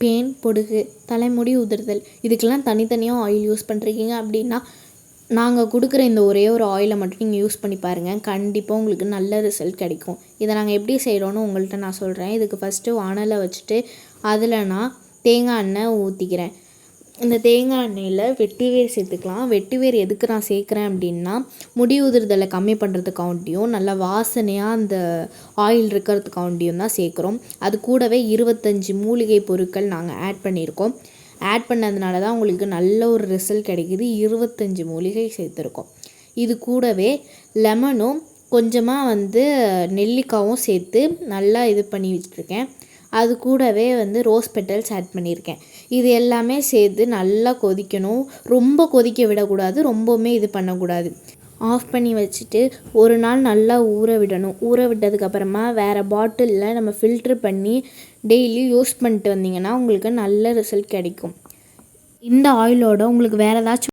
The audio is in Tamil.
பேன் பொடுகு தலைமுடி உதிர்தல். இதுக்கெல்லாம் தனித்தனியாக ஆயில் யூஸ் பண்ணுறீங்க அப்படின்னா நாங்கள் கொடுக்குற இந்த ஒரே ஒரு ஆயிலை மட்டும் நீங்கள் யூஸ் பண்ணி பாருங்கள் கண்டிப்பாக உங்களுக்கு நல்ல ரிசல்ட் கிடைக்கும். இதை நாங்கள் எப்படி செய்கிறோன்னு உங்கள்கிட்ட நான் சொல்கிறேன் இதுக்கு ஃபஸ்ட்டு வானலை வச்சுட்டு அதில் நான் தேங்காய் எண்ணெய் ஊற்றிக்கிறேன் இந்த தேங்காய் எண்ணெயில் வெட்டிவேர் சேர்த்துக்கலாம். வெட்டிவேர் எதுக்கு நான் சேர்க்குறேன் அப்படின்னா முடி உதிர்தலை கம்மி பண்ணுறதுக்காண்டியும் நல்ல வாசனையாக அந்த ஆயில் இருக்கிறதுக்காண்டியும் தான் சேர்க்குறோம். அது கூடவே இருபத்தஞ்சி மூலிகை பொருட்கள் நாங்கள் ஆட் பண்ணியிருக்கோம். ஆட் பண்ணதுனால தான் உங்களுக்கு நல்ல ஒரு ரிசல்ட் கிடைக்கிது. இருபத்தஞ்சி மூலிகை சேர்த்துருக்கோம். இது கூடவே லெமனும் கொஞ்சமாக வந்து நெல்லிக்காயும் சேர்த்து நல்லா இது பண்ணி வச்சுருக்கேன். அது கூடவே வந்து ரோஸ் பெட்டல்ஸ் ஆட் பண்ணியிருக்கேன். இது எல்லாமே சேர்த்து நல்லா கொதிக்கணும். ரொம்ப கொதிக்க விடக்கூடாது. ரொம்பவுமே இது பண்ணக்கூடாது. ஆஃப் பண்ணி வச்சுட்டு ஒரு நாள் நல்லா ஊற விடணும். ஊற விட்டதுக்கப்புறமா வேறு பாட்டிலில் நம்ம ஃபில்ட்ரு பண்ணி டெய்லி யூஸ் பண்ணிட்டு வந்தீங்கன்னா உங்களுக்கு நல்ல ரிசல்ட் கிடைக்கும். இந்த ஆயிலோட உங்களுக்கு வேறு ஏதாச்சும்